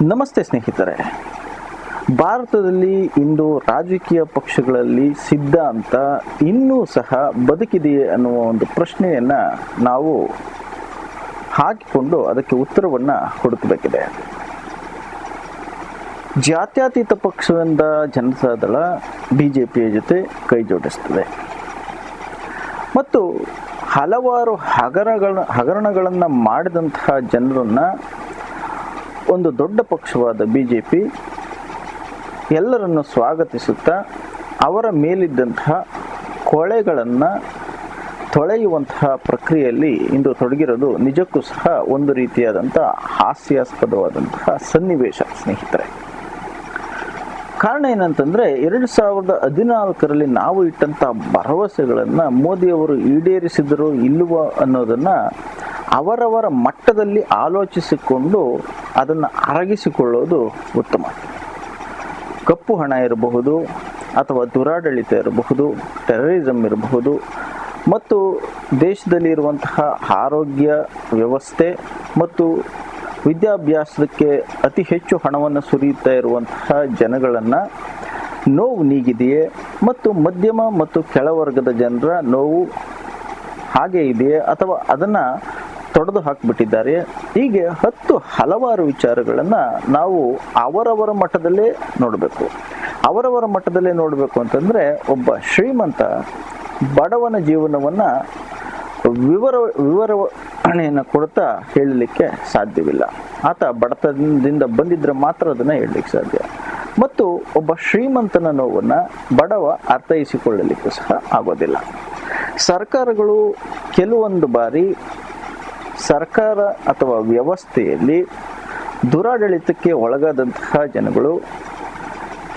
ನಮಸ್ತೆ ಸ್ನೇಹಿತರೆ. ಭಾರತದಲ್ಲಿ ಇಂದು ರಾಜಕೀಯ ಪಕ್ಷಗಳಲ್ಲಿ ಸಿದ್ಧಾಂತ ಇನ್ನೂ ಸಹ ಬದುಕಿದೆಯೇ ಅನ್ನುವ ಒಂದು ಪ್ರಶ್ನೆಯನ್ನು ನಾವು ಹಾಕಿಕೊಂಡು ಅದಕ್ಕೆ ಉತ್ತರವನ್ನು ಹುಡುಕಬೇಕಿದೆ ಜಾತ್ಯತೀತ ಪಕ್ಷದಿಂದ ಜನತಾದಳ ಬಿ ಜೆ ಪಿಯ ಜೊತೆ ಕೈ ಜೋಡಿಸ್ತದೆ ಮತ್ತು ಹಲವಾರು ಹಗರಣಗಳ ಹಗರಣಗಳನ್ನು ಮಾಡಿದಂತಹ ಜನರನ್ನು ಒಂದು ದೊಡ್ಡ ಪಕ್ಷವಾದ ಬಿ ಜೆ ಪಿ ಎಲ್ಲರನ್ನು ಸ್ವಾಗತಿಸುತ್ತಾ ಅವರ ಮೇಲಿದ್ದಂತಹ ಕೊಳೆಗಳನ್ನು ತೊಳೆಯುವಂತಹ ಪ್ರಕ್ರಿಯೆಯಲ್ಲಿ ಇಂದು ತೊಡಗಿರೋದು ನಿಜಕ್ಕೂ ಸಹ ಒಂದು ರೀತಿಯಾದಂಥ ಹಾಸ್ಯಾಸ್ಪದವಾದಂತಹ ಸನ್ನಿವೇಶ, ಸ್ನೇಹಿತರೆ. ಕಾರಣ ಏನಂತಂದ್ರೆ, ಎರಡು ಸಾವಿರದ ಹದಿನಾಲ್ಕರಲ್ಲಿ ನಾವು ಇಟ್ಟಂತ ಭರವಸೆಗಳನ್ನು ಮೋದಿಯವರು ಈಡೇರಿಸಿದರು ಇಲ್ಲವೋ ಅನ್ನೋದನ್ನ ಅವರವರ ಮಟ್ಟದಲ್ಲಿ ಆಲೋಚಿಸಿಕೊಂಡು ಅದನ್ನು ಅರಗಿಸಿಕೊಳ್ಳೋದು ಉತ್ತಮ. ಕಪ್ಪು ಹಣ ಇರಬಹುದು ಅಥವಾ ದುರಾಡಳಿತ ಇರಬಹುದು ಟೆರರಿಸಮ್ ಇರಬಹುದು, ಮತ್ತು ದೇಶದಲ್ಲಿ ಇರುವಂತಹ ಆರೋಗ್ಯ ವ್ಯವಸ್ಥೆ ಮತ್ತು ವಿದ್ಯಾಭ್ಯಾಸಕ್ಕೆ ಅತಿ ಹೆಚ್ಚು ಹಣವನ್ನು ಸುರಿಯುತ್ತಾ ಇರುವಂತಹ ಜನಗಳನ್ನು ನೋವು ನೀಗಿದೆಯೇ ಮತ್ತು ಮಧ್ಯಮ ಮತ್ತು ಕೆಳವರ್ಗದ ಜನರ ನೋವು ಹಾಗೆ ಇದೆಯೇ ಅಥವಾ ಅದನ್ನು ತೊಡೆದು ಹಾಕಿಬಿಟ್ಟಿದ್ದಾರೆ ಹೀಗೆ ಹತ್ತು ಹಲವಾರು ವಿಚಾರಗಳನ್ನು ನಾವು ಅವರವರ ಮಟ್ಟದಲ್ಲೇ ನೋಡಬೇಕು. ಅವರವರ ಮಟ್ಟದಲ್ಲೇ ನೋಡಬೇಕು ಅಂತಂದರೆ ಒಬ್ಬ ಶ್ರೀಮಂತ ಬಡವನ ಜೀವನವನ್ನು ವಿವರ ವಿವರಣೆಯನ್ನು ಕೊಡ್ತಾ ಹೇಳಲಿಕ್ಕೆ ಸಾಧ್ಯವಿಲ್ಲ. ಆತ ಬಡತನದಿಂದ ಬಂದಿದ್ರೆ ಮಾತ್ರ ಅದನ್ನು ಹೇಳಲಿಕ್ಕೆ ಸಾಧ್ಯ. ಮತ್ತು ಒಬ್ಬ ಶ್ರೀಮಂತನ ನೋವನ್ನು ಬಡವ ಅರ್ಥೈಸಿಕೊಳ್ಳಲಿಕ್ಕೂ ಸಹ ಆಗೋದಿಲ್ಲ. ಸರ್ಕಾರಗಳು ಕೆಲವೊಂದು ಬಾರಿ ಸರ್ಕಾರ ಅಥವಾ ವ್ಯವಸ್ಥೆಯಲ್ಲಿ ದುರಾಡಳಿತಕ್ಕೆ ಒಳಗಾದಂತಹ ಜನಗಳು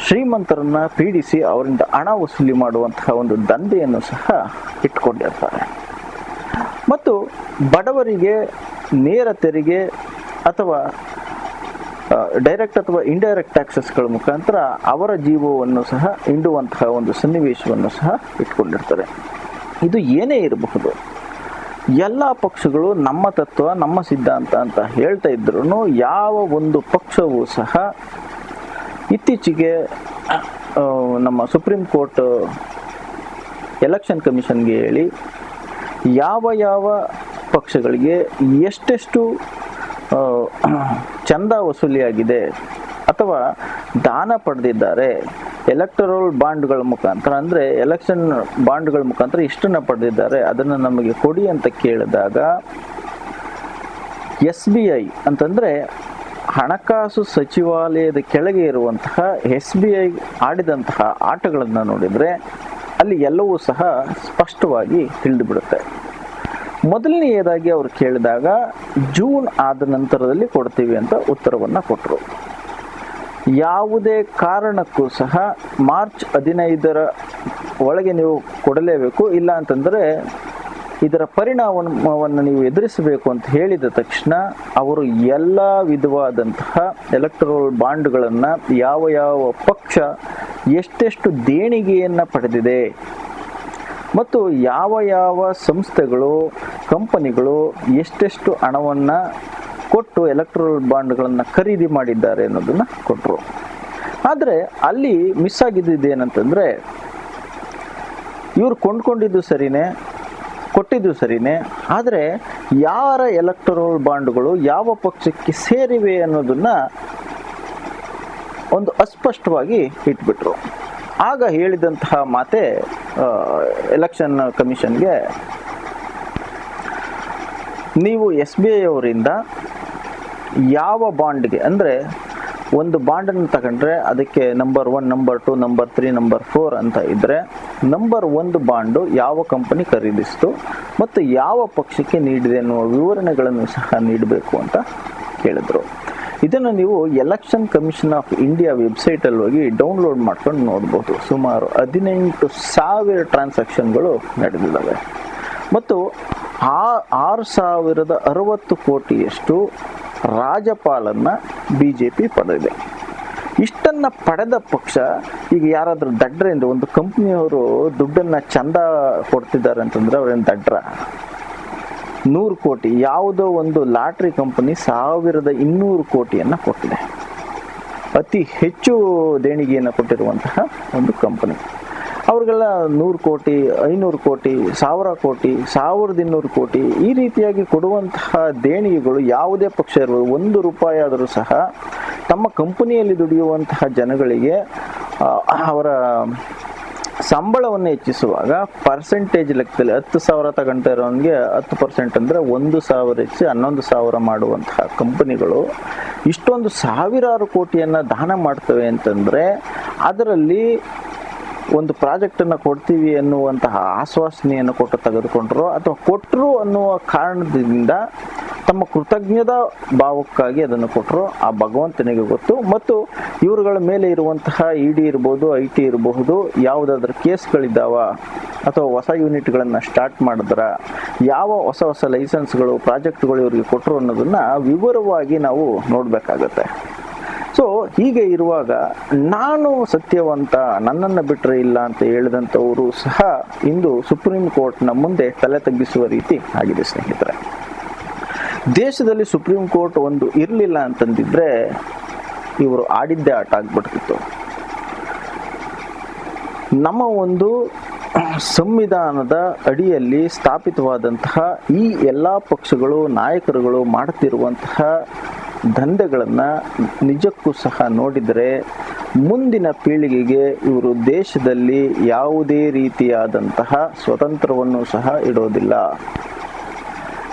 ಶ್ರೀಮಂತರನ್ನ ಪೀಡಿಸಿ ಅವರಿಂದ ಹಣ ವಸೂಲಿ ಮಾಡುವಂತಹ ಒಂದು ದಂಧೆಯನ್ನು ಸಹ ಇಟ್ಕೊಂಡಿರ್ತಾರೆ ಮತ್ತು ಬಡವರಿಗೆ ನೇರ ತೆರಿಗೆ ಅಥವಾ ಡೈರೆಕ್ಟ್ ಅಥವಾ ಇಂಡೈರೆಕ್ಟ್ ಟ್ಯಾಕ್ಸಸ್ಗಳ ಮುಖಾಂತರ ಅವರ ಜೀವವನ್ನು ಸಹ ಹಿಂಡುವಂತಹ ಒಂದು ಸನ್ನಿವೇಶವನ್ನು ಸಹ ಇಟ್ಕೊಂಡಿರ್ತಾರೆ ಇದು ಏನೇ ಇರಬಹುದು. ಎಲ್ಲ ಪಕ್ಷಗಳು ನಮ್ಮ ತತ್ವ, ನಮ್ಮ ಸಿದ್ಧಾಂತ ಅಂತ ಹೇಳ್ತಾ ಇದ್ರು ಯಾವ ಒಂದು ಪಕ್ಷವೂ ಸಹ ಇತ್ತೀಚೆಗೆ ನಮ್ಮ ಸುಪ್ರೀಂ ಕೋರ್ಟ್ ಎಲೆಕ್ಷನ್ ಕಮಿಷನ್ಗೆ ಹೇಳಿ ಯಾವ ಯಾವ ಪಕ್ಷಗಳಿಗೆ ಎಷ್ಟೆಷ್ಟು ಚಂದ ವಸೂಲಿಯಾಗಿದೆ ಅಥವಾ ದಾನ ಪಡೆದಿದ್ದಾರೆ ಎಲೆಕ್ಟರಲ್ ಬಾಂಡ್ಗಳ ಮುಖಾಂತರ, ಅಂದರೆ ಎಲೆಕ್ಷನ್ ಬಾಂಡ್ಗಳ ಮುಖಾಂತರ ಇಷ್ಟನ್ನು ಪಡೆದಿದ್ದಾರೆ. ಅದನ್ನು ನಮಗೆ ಕೊಡಿ ಅಂತ ಕೇಳಿದಾಗ ಎಸ್ ಬಿ ಐ ಅಂತಂದರೆ ಹಣಕಾಸು ಸಚಿವಾಲಯದ ಕೆಳಗೆ ಇರುವಂತಹ ಎಸ್ ಬಿ ಐ ಆಡಿದಂತಹ ಆಟಗಳನ್ನು ನೋಡಿದರೆ ಅಲ್ಲಿ ಎಲ್ಲವೂ ಸಹ ಸ್ಪಷ್ಟವಾಗಿ ತಿಳಿದುಬಿಡುತ್ತೆ. ಮೊದಲನೆಯದಾಗಿ ಅವರು ಕೇಳಿದಾಗ, ಜೂನ್ ಆದ ನಂತರದಲ್ಲಿ ಕೊಡ್ತೀವಿ ಅಂತ ಉತ್ತರವನ್ನು ಕೊಟ್ಟರು ಯಾವುದೇ ಕಾರಣಕ್ಕೂ ಸಹ ಮಾರ್ಚ್ ಹದಿನೈದರ ಒಳಗೆ ನೀವು ಕೊಡಲೇಬೇಕು. ಇಲ್ಲ ಅಂತಂದರೆ ಇದರ ಪರಿಣಾಮವನ್ನು ನೀವು ಎದುರಿಸಬೇಕು ಅಂತ ಹೇಳಿದ ತಕ್ಷಣ ಅವರು ಎಲ್ಲ ವಿಧವಾದಂತಹ ಎಲೆಕ್ಟ್ರಲ್ ಬಾಂಡ್ಗಳನ್ನು ಯಾವ ಯಾವ ಪಕ್ಷ ಎಷ್ಟೆಷ್ಟು ದೇಣಿಗೆಯನ್ನು ಪಡೆದಿದೆ ಮತ್ತು ಯಾವ ಯಾವ ಸಂಸ್ಥೆಗಳು ಕಂಪನಿಗಳು ಎಷ್ಟೆಷ್ಟು ಹಣವನ್ನು ಕೊಟ್ಟು ಎಲೆಕ್ಟ್ರಲ್ ಬಾಂಡ್ಗಳನ್ನು ಖರೀದಿ ಮಾಡಿದ್ದಾರೆ ಅನ್ನೋದನ್ನು ಕೊಟ್ಟರು ಆದರೆ ಅಲ್ಲಿ ಮಿಸ್ ಆಗಿದ್ದು ಏನಂತಂದರೆ, ಇವರು ಕೊಂಡ್ಕೊಂಡಿದ್ದು ಸರಿನೇ, ಕೊಟ್ಟಿದ್ದು ಸರಿನೇ, ಆದರೆ ಯಾರ ಎಲೆಕ್ಟ್ರಲ್ ಬಾಂಡ್ಗಳು ಯಾವ ಪಕ್ಷಕ್ಕೆ ಸೇರಿವೆ ಅನ್ನೋದನ್ನ ಒಂದು ಅಸ್ಪಷ್ಟವಾಗಿ ಇಟ್ಬಿಟ್ರು. ಆಗ ಹೇಳಿದಂತಹ ಮಾತೆ ಎಲೆಕ್ಷನ್ ಕಮಿಷನ್ಗೆ ನೀವು ಎಸ್ ಬಿ ಐ ಅವರಿಂದ ಯಾವ ಬಾಂಡ್ಗೆ ಅಂದರೆ ಒಂದು ಬಾಂಡನ್ನು ತಗೊಂಡ್ರೆ ಅದಕ್ಕೆ number one number two number three number four ಅಂತ ಇದ್ದರೆ ನಂಬರ್ ಒಂದು ಬಾಂಡು ಯಾವ ಕಂಪನಿ ಖರೀದಿಸ್ತು ಮತ್ತು ಯಾವ ಪಕ್ಷಕ್ಕೆ ನೀಡಿದೆ ಅನ್ನುವ ವಿವರಣೆಗಳನ್ನು ಸಹ ನೀಡಬೇಕು ಅಂತ ಕೇಳಿದ್ರು. ಇದನ್ನು ನೀವು ಎಲೆಕ್ಷನ್ ಕಮಿಷನ್ ಆಫ್ ಇಂಡಿಯಾ ವೆಬ್ಸೈಟಲ್ಲಿ ಹೋಗಿ ಡೌನ್ಲೋಡ್ ಮಾಡ್ಕೊಂಡು ನೋಡ್ಬೋದು. ಸುಮಾರು ಹದಿನೆಂಟು ಸಾವಿರ ಟ್ರಾನ್ಸಾಕ್ಷನ್ಗಳು ನಡೆದಿದ್ದಾವೆ. ಮತ್ತು ಆ ಆರು ಸಾವಿರದ ಅರವತ್ತು ಕೋಟಿಯಷ್ಟು ರಾಜಪಾಲನ್ನ ಬಿ ಜೆ ಪಿ ಪಡೆದಿದೆ. ಇಷ್ಟನ್ನ ಪಡೆದ ಪಕ್ಷ ಈಗ ಯಾರಾದರೂ ಯಾರಾದ್ರೂ ಎಂದು ಒಂದು ಕಂಪ್ನಿಯವರು ದುಡ್ಡನ್ನ ಚಂದ ಕೊಡ್ತಿದ್ದಾರೆ ಅಂತಂದ್ರೆ ಅವ್ರೇನು ದಡ್ರ? ನೂರು ಕೋಟಿ, ಯಾವುದೋ ಒಂದು ಲಾಟ್ರಿ ಕಂಪನಿ ಸಾವಿರದ ಇನ್ನೂರು ಕೋಟಿಯನ್ನ ಕೊಟ್ಟಿದೆ. ಅತಿ ಹೆಚ್ಚು ದೇಣಿಗೆಯನ್ನು ಕೊಟ್ಟಿರುವಂತಹ ಒಂದು ಕಂಪನಿ. ಅವ್ರಿಗೆಲ್ಲ ನೂರು ಕೋಟಿ, ಐನೂರು ಕೋಟಿ, ಸಾವಿರ ಕೋಟಿ, ಸಾವಿರದ ಇನ್ನೂರು ಕೋಟಿ ಈ ರೀತಿಯಾಗಿ ಕೊಡುವಂತಹ ದೇಣಿಗೆಗಳು ಯಾವುದೇ ಪಕ್ಷ ಇರಬಹುದು ಒಂದು ರೂಪಾಯಿ ಆದರೂ ಸಹ ತಮ್ಮ ಕಂಪನಿಯಲ್ಲಿ ದುಡಿಯುವಂತಹ ಜನಗಳಿಗೆ ಅವರ ಸಂಬಳವನ್ನು ಹೆಚ್ಚಿಸುವಾಗ ಪರ್ಸೆಂಟೇಜ್ ಲೆಕ್ಕದಲ್ಲಿ ಹತ್ತು ಸಾವಿರ ತಗೊಂತ ಇರೋನಿಗೆ ಹತ್ತು ಪರ್ಸೆಂಟ್ ಅಂದರೆ ಒಂದು ಸಾವಿರ ಹೆಚ್ಚಿ ಹನ್ನೊಂದು ಸಾವಿರ ಮಾಡುವಂತಹ ಕಂಪನಿಗಳು ಇಷ್ಟೊಂದು ಸಾವಿರಾರು ಕೋಟಿಯನ್ನು ದಾನ ಮಾಡ್ತವೆ ಅಂತಂದರೆ ಅದರಲ್ಲಿ ಒಂದು ಪ್ರಾಜೆಕ್ಟನ್ನು ಕೊಡ್ತೀವಿ ಅನ್ನುವಂತಹ ಆಶ್ವಾಸನೆಯನ್ನು ಕೊಟ್ಟು ತೆಗೆದುಕೊಂಡ್ರು ಅಥವಾ ಕೊಟ್ಟರು ಅನ್ನುವ ಕಾರಣದಿಂದ ತಮ್ಮ ಕೃತಜ್ಞತಾ ಭಾವಕ್ಕಾಗಿ ಅದನ್ನು ಕೊಟ್ಟರು ಆ ಭಗವಂತನಿಗೆ ಗೊತ್ತು. ಮತ್ತು ಇವರುಗಳ ಮೇಲೆ ಇರುವಂತಹ ಇ ಡಿ ಇರ್ಬೋದು, ಐ ಟಿ ಇರಬಹುದು, ಯಾವುದಾದ್ರೂ ಕೇಸ್ಗಳಿದ್ದಾವ ಅಥವಾ ಹೊಸ ಯೂನಿಟ್ಗಳನ್ನು ಸ್ಟಾರ್ಟ್ ಮಾಡಿದ್ರ, ಯಾವ ಹೊಸ ಹೊಸ ಲೈಸೆನ್ಸ್ಗಳು, ಪ್ರಾಜೆಕ್ಟ್ಗಳು ಇವರಿಗೆ ಕೊಟ್ಟರು ಅನ್ನೋದನ್ನ ವಿವರವಾಗಿ ನಾವು ನೋಡಬೇಕಾಗತ್ತೆ. ಸೊ ಹೀಗೆ ಇರುವಾಗ ನಾನು ಸತ್ಯವಂತ, ನನ್ನನ್ನು ಬಿಟ್ಟರೆ ಇಲ್ಲ ಅಂತ ಹೇಳಿದಂಥವರು ಸಹ ಇಂದು ಸುಪ್ರೀಂ ಕೋರ್ಟ್ನ ಮುಂದೆ ತಲೆ ತಗ್ಗಿಸುವ ರೀತಿ ಆಗಿದೆ, ಸ್ನೇಹಿತರೆ. ದೇಶದಲ್ಲಿ ಸುಪ್ರೀಂ ಕೋರ್ಟ್ ಒಂದು ಇರಲಿಲ್ಲ ಅಂತಂದಿದ್ರೆ ಇವರು ಆಡಿದ್ದೇ ಆಟ ಆಗ್ಬಿಡ್ತಿತ್ತು. ನಮ್ಮ ಒಂದು ಸಂವಿಧಾನದ ಅಡಿಯಲ್ಲಿ ಸ್ಥಾಪಿತವಾದಂತಹ ಈ ಎಲ್ಲ ಪಕ್ಷಗಳು, ನಾಯಕರುಗಳು ಮಾಡುತ್ತಿರುವಂತಹ ದಂಧೆಗಳನ್ನು ನಿಜಕ್ಕೂ ಸಹ ನೋಡಿದರೆ ಮುಂದಿನ ಪೀಳಿಗೆಗೆ ಇವರು ದೇಶದಲ್ಲಿ ಯಾವುದೇ ರೀತಿಯಾದಂತಹ ಸ್ವತಂತ್ರವನ್ನು ಸಹ ಇಡೋದಿಲ್ಲ.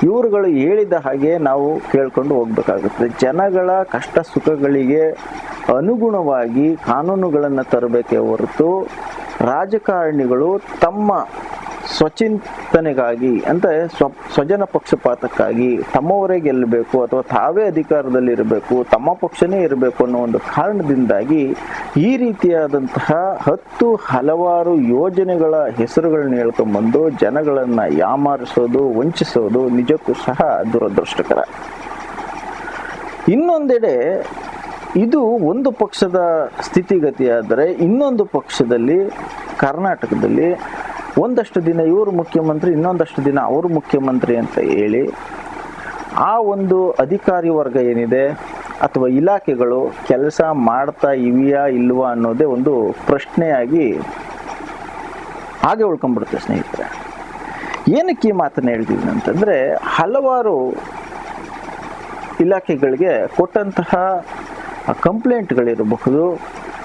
ಇವರುಗಳು ಹೇಳಿದ ಹಾಗೆ ನಾವು ಕೇಳ್ಕೊಂಡು ಹೋಗ್ಬೇಕಾಗುತ್ತೆ. ಜನಗಳ ಕಷ್ಟ ಸುಖಗಳಿಗೆ ಅನುಗುಣವಾಗಿ ಕಾನೂನುಗಳನ್ನು ತರಬೇಕೇ ಹೊರತು ರಾಜಕಾರಣಿಗಳು ತಮ್ಮ ಸ್ವಚಿಂತನೆಗಾಗಿ, ಅಂದರೆ ಸ್ವ, ಸ್ವಜನ ಪಕ್ಷಪಾತಕ್ಕಾಗಿ ತಮ್ಮವರೇ ಗೆಲ್ಲಬೇಕು ಅಥವಾ ತಾವೇ ಅಧಿಕಾರದಲ್ಲಿ ಇರಬೇಕು, ತಮ್ಮ ಪಕ್ಷನೇ ಇರಬೇಕು ಅನ್ನೋ ಒಂದು ಕಾರಣದಿಂದಾಗಿ ಈ ರೀತಿಯಾದಂತಹ ಹತ್ತು ಹಲವಾರು ಯೋಜನೆಗಳ ಹೆಸರುಗಳನ್ನ ಹೇಳ್ಕೊಂಡ್ಬಂದು ಜನಗಳನ್ನು ಯಾಮಾರಿಸೋದು, ವಂಚಿಸೋದು ನಿಜಕ್ಕೂ ಸಹ ದುರದೃಷ್ಟಕರ. ಇನ್ನೊಂದೆಡೆ ಇದು ಒಂದು ಪಕ್ಷದ ಸ್ಥಿತಿಗತಿಯಾದರೆ ಇನ್ನೊಂದು ಪಕ್ಷದಲ್ಲಿ ಕರ್ನಾಟಕದಲ್ಲಿ ಒಂದಷ್ಟು ದಿನ ಇವರು ಮುಖ್ಯಮಂತ್ರಿ, ಇನ್ನೊಂದಷ್ಟು ದಿನ ಅವರು ಮುಖ್ಯಮಂತ್ರಿ ಅಂತ ಹೇಳಿ ಆ ಒಂದು ಅಧಿಕಾರಿ ವರ್ಗ ಏನಿದೆ ಅಥವಾ ಇಲಾಖೆಗಳು ಕೆಲಸ ಮಾಡ್ತಾ ಇವೆಯಾ ಇಲ್ವಾ ಅನ್ನೋದೇ ಒಂದು ಪ್ರಶ್ನೆಯಾಗಿ ಹಾಗೆ ಉಳ್ಕೊಂಡ್ಬಿಡುತ್ತೆ ಸ್ನೇಹಿತರೆ. ಏನಕ್ಕೆ ಈ ಮಾತನ್ನು ಹೇಳ್ತೀವಿ ಅಂತಂದರೆ ಹಲವಾರು ಇಲಾಖೆಗಳಿಗೆ ಕೊಟ್ಟಂತಹ ಕಂಪ್ಲೇಂಟ್ಗಳಿರಬಹುದು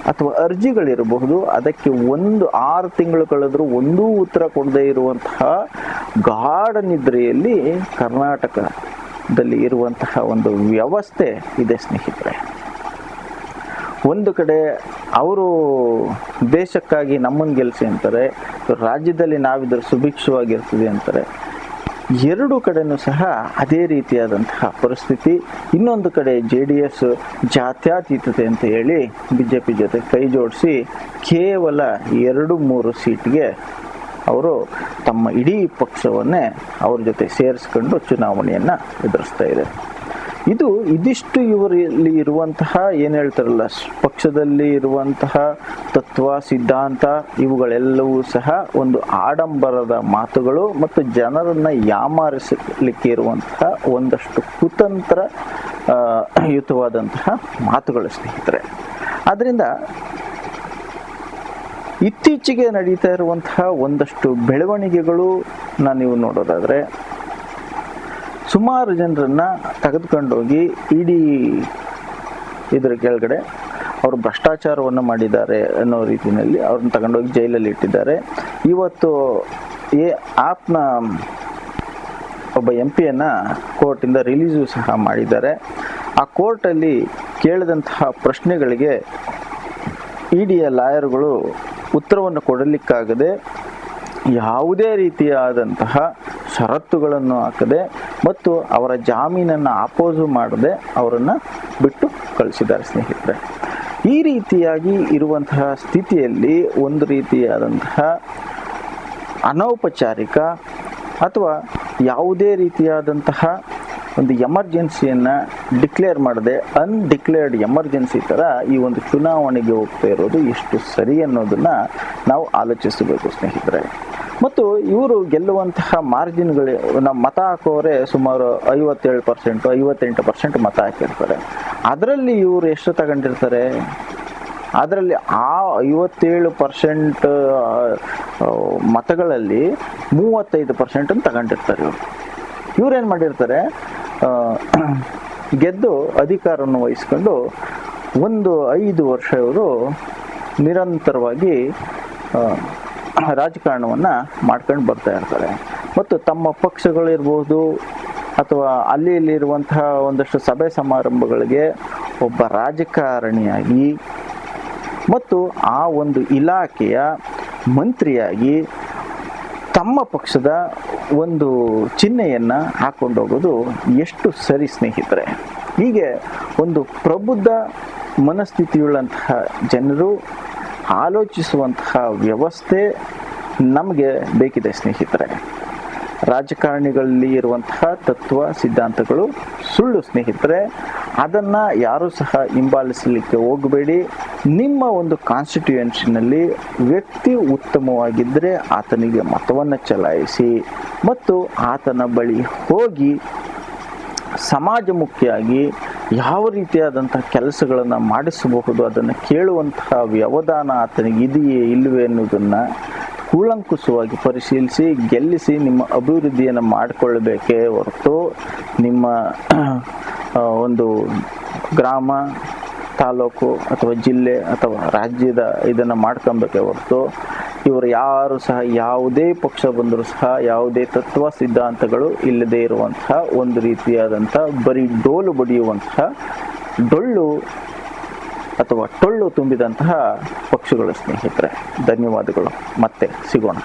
ಅಥವಾ ಅರ್ಜಿಗಳಿರಬಹುದು, ಅದಕ್ಕೆ ಒಂದು ಆರು ತಿಂಗಳು ಕಳೆದರೂ ಒಂದೂ ಉತ್ತರ ಕೊಡದೇ ಇರುವಂತಹ ಗಾಢ ನಿದ್ರೆಯಲ್ಲಿ ಕರ್ನಾಟಕದಲ್ಲಿ ಇರುವಂತಹ ಒಂದು ವ್ಯವಸ್ಥೆ ಇದೆ, ಸ್ನೇಹಿತರೆ. ಒಂದು ಕಡೆ ಅವರು ದೇಶಕ್ಕಾಗಿ ನಮ್ಮನ್ನು ಗೆಲ್ಲಿಸಿ ಅಂತಾರೆ, ರಾಜ್ಯದಲ್ಲಿ ನಾವಿದ್ರೆ ಸುಭಿಕ್ಷವಾಗಿರ್ತದೆ ಅಂತಾರೆ. ಎರಡು ಕಡೆನೂ ಸಹ ಅದೇ ರೀತಿಯಾದಂತಹ ಪರಿಸ್ಥಿತಿ. ಇನ್ನೊಂದು ಕಡೆ ಜೆ ಡಿ ಎಸ್ ಜಾತ್ಯತೀತತೆ ಅಂತ ಹೇಳಿ ಬಿ ಜೆ ಪಿ ಜೊತೆ ಕೈ ಜೋಡಿಸಿ ಕೇವಲ ಎರಡು ಮೂರು ಸೀಟ್ಗೆ ಅವರು ತಮ್ಮ ಇಡೀ ಪಕ್ಷವನ್ನೇ ಅವ್ರ ಜೊತೆ ಸೇರಿಸ್ಕೊಂಡು ಚುನಾವಣೆಯನ್ನು ಎದುರಿಸ್ತಾ ಇದೆ ಇದು ಇದಿಷ್ಟು ಇವರಲ್ಲಿ ಇರುವಂತಹ ಏನು ಹೇಳ್ತಾರಲ್ಲ, ಪಕ್ಷದಲ್ಲಿ ಇರುವಂತಹ ತತ್ವ, ಸಿದ್ಧಾಂತ, ಇವುಗಳೆಲ್ಲವೂ ಸಹ ಒಂದು ಆಡಂಬರದ ಮಾತುಗಳು ಮತ್ತು ಜನರನ್ನ ಯಾಮಾರಿಸಲಿಕ್ಕೆ ಇರುವಂತಹ ಒಂದಷ್ಟು ಕುತಂತ್ರ ಯುತವಾದಂತಹ ಮಾತುಗಳು ಸ್ನೇಹಿತರೆ. ಆದ್ದರಿಂದ ಇತ್ತೀಚೆಗೆ ನಡೀತಾ ಇರುವಂತಹ ಒಂದಷ್ಟು ಬೆಳವಣಿಗೆಗಳು ನಾನು ನೀವು ನೋಡೋದಾದ್ರೆ ಸುಮಾರು ಜನರನ್ನ ತೆಗೆದುಕೊಂಡೋಗಿ ಇಡಿ ಇದರ ಕೆಳಗಡೆ ಅವರು ಭ್ರಷ್ಟಾಚಾರವನ್ನು ಮಾಡಿದ್ದಾರೆ ಅನ್ನೋ ರೀತಿಯಲ್ಲಿ ಅವ್ರನ್ನ ತಗೊಂಡೋಗಿ ಜೈಲಲ್ಲಿ ಇಟ್ಟಿದ್ದಾರೆ. ಇವತ್ತು ಎ ಆಪ್ನ ಒಬ್ಬ ಎಂ ಪಿಯನ್ನು ಕೋರ್ಟಿಂದ ರಿಲೀಸು ಸಹ ಮಾಡಿದ್ದಾರೆ. ಆ ಕೋರ್ಟಲ್ಲಿ ಕೇಳಿದಂತಹ ಪ್ರಶ್ನೆಗಳಿಗೆ ಇ ಡಿಯ ಲಾಯರ್ಗಳು ಉತ್ತರವನ್ನು ಕೊಡಲಿಕ್ಕಾಗದೆ ಯಾವುದೇ ರೀತಿಯಾದಂತಹ ಷರತ್ತುಗಳನ್ನು ಹಾಕದೆ ಮತ್ತು ಅವರ ಜಾಮೀನನ್ನು ಅಪೋಸು ಮಾಡದೆ ಅವರನ್ನು ಬಿಟ್ಟು ಕಳಿಸಿದ್ದಾರೆ, ಸ್ನೇಹಿತರೆ. ಈ ರೀತಿಯಾಗಿ ಇರುವಂತಹ ಸ್ಥಿತಿಯಲ್ಲಿ ಒಂದು ರೀತಿಯಾದಂತಹ ಅನೌಪಚಾರಿಕ ಅಥವಾ ಯಾವುದೇ ರೀತಿಯಾದಂತಹ ಒಂದು ಎಮರ್ಜೆನ್ಸಿಯನ್ನು ಡಿಕ್ಲೇರ್ ಮಾಡದೆ, ಅನ್ಡಿಕ್ಲೇರ್ಡ್ ಎಮರ್ಜೆನ್ಸಿ ಥರ ಈ ಒಂದು ಚುನಾವಣೆಗೆ ಹೋಗ್ತಾ ಇರೋದು ಎಷ್ಟು ಸರಿ ಅನ್ನೋದನ್ನು ನಾವು ಆಲೋಚಿಸಬೇಕು, ಸ್ನೇಹಿತರೆ. ಮತ್ತು ಇವರು ಗೆಲ್ಲುವಂತಹ ಮಾರ್ಜಿನ್ಗಳು, ನಮ್ಮ ಮತ ಹಾಕೋರೆ ಸುಮಾರು ಐವತ್ತೇಳು ಪರ್ಸೆಂಟು, ಐವತ್ತೆಂಟು ಪರ್ಸೆಂಟ್ ಮತ ಹಾಕಿರ್ತಾರೆ. ಅದರಲ್ಲಿ ಇವರು ಎಷ್ಟು ತಗೊಂಡಿರ್ತಾರೆ? ಅದರಲ್ಲಿ ಆ ಐವತ್ತೇಳು ಪರ್ಸೆಂಟ್ ಮತಗಳಲ್ಲಿ ಮೂವತ್ತೈದು ಪರ್ಸೆಂಟನ್ನು ತಗೊಂಡಿರ್ತಾರೆ ಇವರು. ಇವ್ರೇನು ಮಾಡಿರ್ತಾರೆ? ಗೆದ್ದು ಅಧಿಕಾರವನ್ನು ವಹಿಸ್ಕೊಂಡು ಒಂದು ಐದು ವರ್ಷ ಇವರು ನಿರಂತರವಾಗಿ ರಾಜಕಾರಣವನ್ನು ಮಾಡ್ಕೊಂಡು ಬರ್ತಾ ಇರ್ತಾರೆ. ಮತ್ತು ತಮ್ಮ ಪಕ್ಷಗಳಿರ್ಬೋದು ಅಥವಾ ಅಲ್ಲಿ ಇಲ್ಲಿರುವಂತಹ ಒಂದಷ್ಟು ಸಭೆ ಸಮಾರಂಭಗಳಿಗೆ ಒಬ್ಬ ರಾಜಕಾರಣಿಯಾಗಿ ಮತ್ತು ಆ ಒಂದು ಇಲಾಖೆಯ ಮಂತ್ರಿಯಾಗಿ ತಮ್ಮ ಪಕ್ಷದ ಒಂದು ಚಿಹ್ನೆಯನ್ನು ಹಾಕೊಂಡೋಗೋದು ಎಷ್ಟು ಸರಿ ಸ್ನೇಹಿತರೆ. ಹೀಗೆ ಒಂದು ಪ್ರಬುದ್ಧ ಮನಸ್ಥಿತಿಯುಳ್ಳಂತಹ ಜನರು ಆಲೋಚಿಸುವಂತಹ ವ್ಯವಸ್ಥೆ ನಮಗೆ ಬೇಕಿದೆ ಸ್ನೇಹಿತರೆ. ರಾಜಕಾರಣಿಗಳಲ್ಲಿ ಇರುವಂತಹ ತತ್ವ, ಸಿದ್ಧಾಂತಗಳು ಸುಳ್ಳು ಸ್ನೇಹಿತರೆ. ಅದನ್ನು ಯಾರೂ ಸಹ ಹಿಂಬಾಲಿಸಲಿಕ್ಕೆ ಹೋಗಬೇಡಿ. ನಿಮ್ಮ ಒಂದು ಕಾನ್ಸ್ಟಿಟ್ಯೂಯೆನ್ಸಿನಲ್ಲಿ ವ್ಯಕ್ತಿ ಉತ್ತಮವಾಗಿದ್ದರೆ ಆತನಿಗೆ ಮತವನ್ನು ಚಲಾಯಿಸಿ ಮತ್ತು ಆತನ ಬಳಿ ಹೋಗಿ ಸಮಾಜಮುಖಿಯಾಗಿ ಯಾವ ರೀತಿಯಾದಂಥ ಕೆಲಸಗಳನ್ನು ಮಾಡಿಸಬಹುದು, ಅದನ್ನು ಕೇಳುವಂತಹ ವ್ಯವಧಾನ ಆತನಿಗೆ ಇದೆಯೇ ಇಲ್ಲವೇ ಅನ್ನೋದನ್ನು ಕೂಲಂಕುಷವಾಗಿ ಪರಿಶೀಲಿಸಿ, ಗೆಲ್ಲಿಸಿ ನಿಮ್ಮ ಅಭಿವೃದ್ಧಿಯನ್ನು ಮಾಡಿಕೊಳ್ಳಬೇಕೇ ಹೊರತು ನಿಮ್ಮ ಒಂದು ಗ್ರಾಮ, ತಾಲೂಕು ಅಥವಾ ಜಿಲ್ಲೆ ಅಥವಾ ರಾಜ್ಯದ ಇದನ್ನು ಮಾಡ್ಕೊಬೇಕೇ ಹೊರತು ಇವರು ಯಾರು ಸಹ, ಯಾವುದೇ ಪಕ್ಷ ಬಂದರೂ ಸಹ, ಯಾವುದೇ ತತ್ವ ಸಿದ್ಧಾಂತಗಳು ಇಲ್ಲದೆ ಇರುವಂತಹ ಒಂದು ರೀತಿಯಾದಂತಹ ಬರೀ ಡೋಲು ಬಡಿಯುವಂತಹ, ಡೊಳ್ಳು ಅಥವಾ ಟೊಳ್ಳು ತುಂಬಿದಂತಹ ಪಕ್ಷಗಳು ಸ್ನೇಹಿತರೆ, ಧನ್ಯವಾದಗಳು. ಮತ್ತೆ ಸಿಗೋಣ.